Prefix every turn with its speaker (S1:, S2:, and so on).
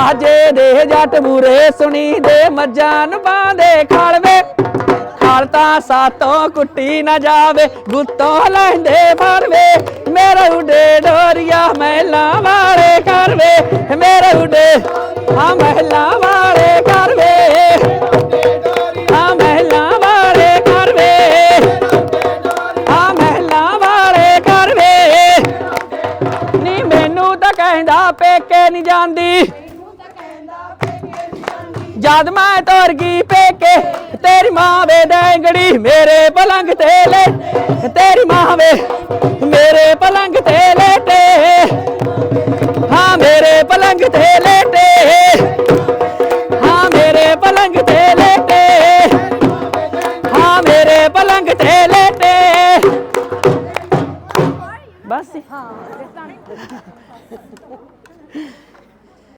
S1: ਮਾਝੇ ਦੇ ਜੱਟ ਬੂਰੇ ਸੁਣੀ ਦੇ ਮੱਝਾਂ ਨੂੰ ਬਾਂਦੇ ਖਾਲਵੇ ਖਾਲ ਸਾਤੋਂ ਕੁੱਟੀ ਨਾ ਜਾਵੇ, ਗੁੱਤੋਂ ਲੈਂਦੇ ਫਰਵੇ ਮੇਰੇ ਉਡੇ ਡੋਰੀਆ ਮਹਿਲਾ ਵਾਲੇ ਕਰਵੇ ਮੇਰੇ ਉਡੇ ਹਾਂ ਮਹਿਲਾ ਵਾਲੇ ਕਰਵੇ ਮੈਨੂੰ ਤਾਂ ਕਹਿੰਦਾ ਪੇਕੇ ਨਹੀਂ ਜਾਂਦੀ। ਜਦ ਮੈਂ ਤੁਰ ਗਈ ਪੇਕੇ, ਤੇਰੀ ਮਾਂ ਵੇ ਡੈਂਗੜੀ ਮੇਰੇ ਪਲੰਗ ਤੇ ਲੈ, ਤੇਰੀ ਮਾਂ ਵੇ ਮੇਰੇ ਪਲੰਗ ਤੇ ਲੇਟੇ। ਹਾਂ, ਮੇਰੇ ਪਲੰਗ ਤੇ ਲੇਟੇ। ਹਾਂ, ਮੇਰੇ ਪਲੰਗ ਤੇ ਲੇਟੇ। ਹਾਂ, ਮੇਰੇ ਪਲੰਗ ਤੇ ਲੇਟੇ। ਬਸ